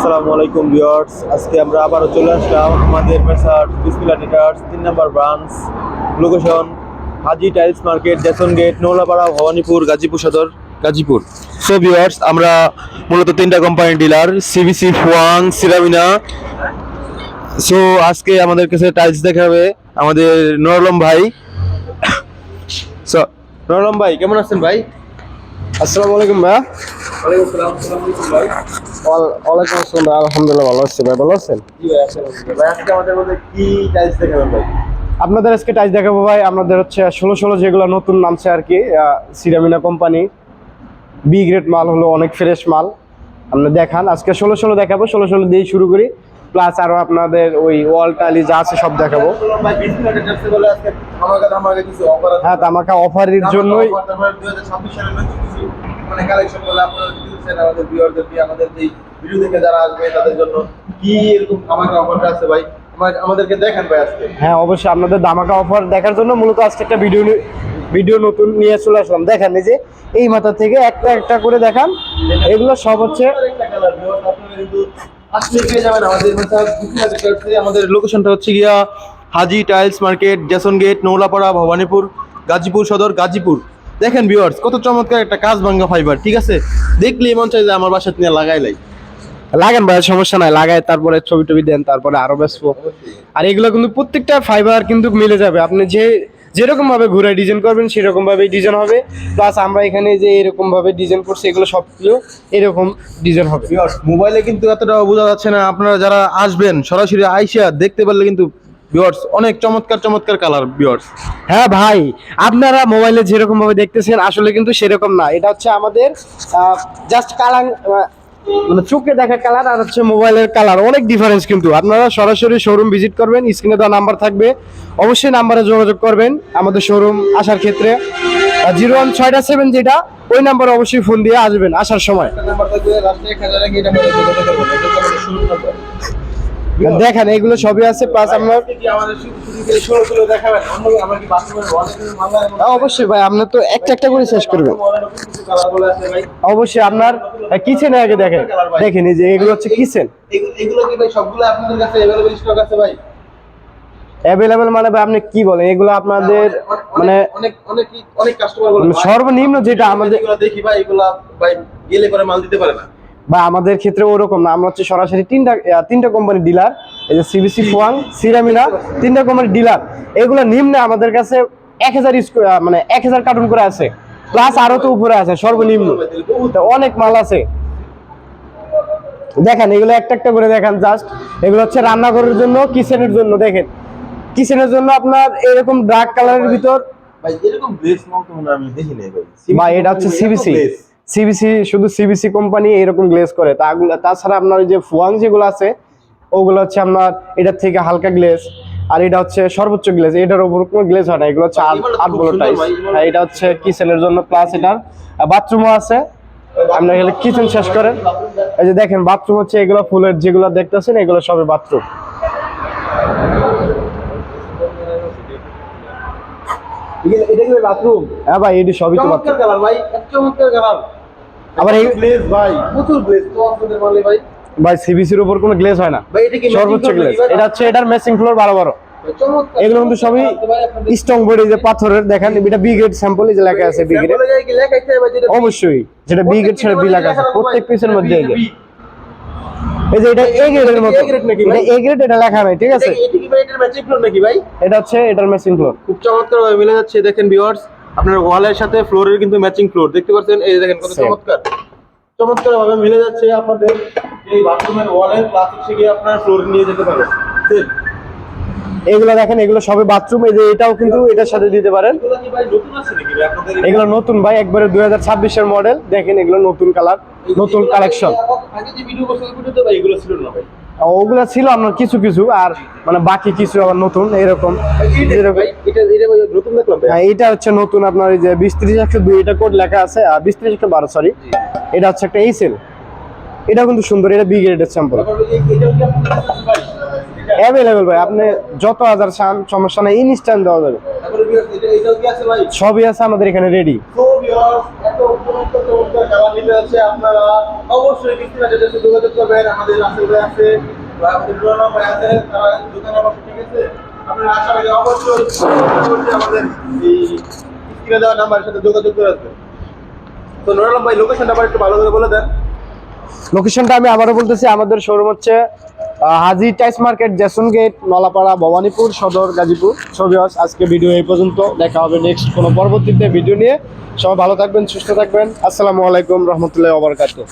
আসসালামু আলাইকুম ভিউয়ার্স। আজকে আমরা আবারও চলে আসলাম আমাদের মেসার বিসমিল্লা ট্রেডার্স তিন number branch location Haji tiles market Jason gate Naulapara Bhabanipur Gazipur Sadar Gazipur so viewers আমরা মূলত তিনটা কোম্পানির dealer C B C Fuwang সিরামিনা so আজকে আমাদের কাছে টাইলস দেখাবে আমাদের নরলম ভাই। সো নরলম ভাই, কেমন আছেন ভাই? আসসালামু আলাইকুম ভাইয়া। ওয়ালাইকুম আসসালাম ভাই। আলহামদুলিল্লাহ ভালো আছি ভাই ভালো আছেন? আপনাদের আজকে টাইস দেখাবো ভাই আপনাদের হচ্ছে ষোলো ষোলো যেগুলো নতুন নামছে আর কি সিরামিনা কোম্পানি বি গ্রেড মাল হলো অনেক ফ্রেশ মাল। আপনি দেখান আজকে ষোলো ষোলো দেখাবো ষোলো ষোলো দিয়ে শুরু করি। প্লাস আরও আপনাদের ওই ওয়াল টালি যা আছে সব দেখাবো। হ্যাঁ তামাকা অফারের জন্যই তারপরে 2026 সালের নতুন কিছু মানে কালেকশনগুলো আপনারা দিচ্ছেন আমাদের ভিউয়ারদের দিয়ে আমাদের যে ভিডিও দেখে যারা আসবে তাদের জন্য কি এরকম ধামাকা অফারটা আছে ভাই? আমাদেরকে দেখান ভাই আজকে। হ্যাঁ অবশ্যই আপনাদের দামাকা অফার দেখার জন্য মূলত আজকে একটা ভিডিও ভিডিও নতুন নিয়ে চলে আসলাম। দেখান এই যে এই মাথা থেকে একটা একটা করে দেখান। এগুলো সব হচ্ছে আসলে পেয়ে যাবেন আমাদের লোকেশনটা হচ্ছে গিয়া Haji tiles market Jason gate নৌলাপাড়া Bhabanipur Gazipur Sadar Gazipur. দেখেন ভিউয়ার্স কত চমৎকার একটা কাজ ভাঙ্গা ফাইবার ঠিক আছে? দেখলেই মন চাই যে আমার বাসায় নিয়ে লাগাই লাই লাগান ভাই সমস্যা নাই লাগায় তারপরে ছবি টবি দেন তারপরে আরও বেসবো আর এগুলো কিন্তু প্রত্যেকটা ফাইবার কিন্তু মিলে যাবে। আপনি যে যেরকম ভাবে ঘুরে ডিজাইন করবেন সেরকম ভাবে ডিজাইন হবে। প্লাস আমরা এখানে যে এরকম ভাবে ডিজাইন করছি এগুলো সবগুলো এরকম ডিজাইন হবে। মোবাইলে কিন্তু এতটা বোঝা যাচ্ছে না আপনারা যারা আসবেন সরাসরি আইসা দেখতে পারলে কিন্তু ভিউয়ার্স অনেক চমৎকার চমৎকার কালার ভিউয়ার্স হ্যাঁ ভাই আপনারা মোবাইলে যেরকম ভাবে দেখতেছেন আসলে কিন্তু সেরকম না। এটা হচ্ছে আমাদের জাস্ট কালার মানে চোখে দেখা কালার আর হচ্ছে মোবাইলের কালার অনেক ডিফারেন্স কিন্তু। আপনারা সরাসরি শোরুম ভিজিট করবেন স্ক্রিনে দেওয়া নাম্বার থাকবে। অবশ্যই নাম্বারে যোগাযোগ করবেন আমাদের শোরুম আসার ক্ষেত্রে। জিরো ওয়ান ছয়টা সেভেন যেটা, ওই নাম্বারে অবশ্যই ফোন দিয়ে আসবেন, আসার সময়। দেখেন এগুলো সবই আছে। প্লাস আমরা হ্যাঁ, অবশ্যই ভাই আপনার তো একটা একটা করে শেষ করবেন। অবশ্যই আপনার কিচেনে আগে দেখেন। দেখেন এই যে এগুলো হচ্ছে কিচেন এগুলো- কি ভাই সবগুলো আপনাদের কাছে অ্যাভেলেবল স্টক আছে ভাই? অ্যাভেলেবেল মানে ভাই আপনি কি বলেন? এগুলো আপনাদের মানে অনেক অনেক অনেক কাস্টমার সর্বনিম্ন যেটা আমাদের দেখি ভাই এগুলা ভাই গেলে পরে মাল দিতে পারে না। বা আমাদের ক্ষেত্রে ওরকম না। আমরা হচ্ছে সরাসরি তিনটা তিনটা কোম্পানির ডিলার এই যে সিবিসি ফুয়াং সিরামিনা তিনটা কোম্পানির ডিলার এগুলো নিম্নে আমাদের কাছে এক হাজার মানে এক হাজার কার্টুন করে আছে। প্লাস আরও তো উপরে আছে সর্বনিম্ন। অনেক মাল আছে। দেখেন এগুলো একটা একটা করে দেখেন জাস্ট এগুলো হচ্ছে রান্নাঘরের জন্য কিচেনের জন্য দেখেন। কিচেনের জন্য আপনার এরকম ডার্ক কালারের ভিতর ভাই এরকম মাল তো আমি দেখি নাই ভাই। বা এটা হচ্ছে C B C C B C শুধু সিবিসি কোম্পানি এরকম গ্লেজ করে। তাগুলো তাছাড়া আপনার যে ফুয়াং যেগুলো আছে ওগুলো হচ্ছে আপনার এটার থেকে হালকা গ্লেজ আর এটা হচ্ছে সর্বোচ্চ গ্লেজ এটার উপর কোনো গ্লেজ হয় না এগুলো হচ্ছে আট খুব টাইস এটা হচ্ছে কিচেনের জন্য প্লাস এটার। বাথরুমও আছে আপনার এগুলো কিচেন শেষ করেন। এই যে দেখেন বাথরুম হচ্ছে এগুলো ফুলের যেগুলো দেখতেছেন এগুলো সবই বাথরুম এটা কি বাথরুম হ্যাঁ ভাই এটি সবই তো বাথরুম কালার ভাই চমৎকার কালার আবার এই গ্লেজ ভাই প্রচুর গ্লেজ। তো আপনাদের মালে ভাই? ভাই সিবিসির উপর কোনো গ্লেজ হয় না। ভাই এটা কি সর্বোচ্চ গ্লেজ? এটা হচ্ছে এটার ম্যাচিং ফ্লোর বারো বারো। ভাই, চমৎকার। এগুলো কিন্তু সবই স্ট্রং বডি যে পাথরের দেখেন এটা বি গ্রেড স্যাম্পল এই যে লেখা আছে বি গ্রেড অবশ্যই যেটা বি গ্রেড ছেড়ে বি লেখা আছে। প্রত্যেক পিসের মধ্যে এই যে। এই যে এটা এ গ্রেডের মতো। এটা এ গ্রেড এটা লেখা নাই ঠিক আছে? এটা কি ভাই এটার ম্যাচিং ফ্লোর নাকি ভাই? এটা হচ্ছে এটার ম্যাচিং ফ্লোর খুব চমৎকার ভাবে মিলে যাচ্ছে দেখেন ভিউয়ার্স আপনার ওয়ালের সাথে ফ্লোরের কিন্তু ম্যাচিং ফ্লোর দেখতে পাচ্ছেন? এই দেখেন কত চমৎকার চমৎকার। ভাবে মিলে যাচ্ছে আপনাদের এই বাথরুমের ওয়ালের প্লাস হচ্ছে গিয়ে আপনার ফ্লোর নিয়ে যেতে পারো Same. এগুলো দেখেন এগুলো সবই বাথরুম এই যে এটাও কিন্তু এটার সাথে দিতে পারেন। এগুলো নতুন আছে নাকি ভাই? আপনাদের এগুলো নতুন ভাই একবারে দুই হাজার ছাব্বিশের মডেল দেখেন এগুলো নতুন কালার নতুন কালেকশন আগে যে ভিডিও এগুলো ছিল না ভাই। ওগুলো ছিল আপনার কিছু কিছু আর মানে বাকি কিছু আবার নতুন এরকম। এটা হ্যাঁ এটা হচ্ছে নতুন আপনার এই যে বিশ ত্রিশ একশো দুই এটা কোড লেখা আছে আর বিশ ত্রিশ একশো বারো সরি এটা হচ্ছে একটা এইসেল এটা কিন্তু সুন্দর এটা বি গ্রেডের স্যাম্পল এই- অ্যাভেলেবেল ভাই আপনি যত হাজার চান সমস্যা নেই ইনস্ট্যান্ট দেওয়া যাবে। সবই আছে আমাদের এখানে রেডি এত আছে আপনারা অবশ্যই যোগাযোগ আমাদের আছে আছে ঠিক আছে? অবশ্যই আমাদের এই দেওয়া নাম্বারের সাথে যোগাযোগ তো ভাই লোকেশনটা একটু ভালো করে বলে দেন। লোকেশনটা আমি আবারও বলতেছি, আমাদের শোরুম হচ্ছে Haji tiles market, Jason gate, Nalapara, Bhabanipur, Sadar, Gazipur. ছবি আজকে ভিডিও এই পর্যন্ত। দেখা হবে নেক্সট কোনো পরবর্তীতে ভিডিও নিয়ে। সবাই ভালো থাকবেন, সুস্থ থাকবেন। আসসালামু আলাইকুম, রহমতুল্লাহ ওবরকাতুহ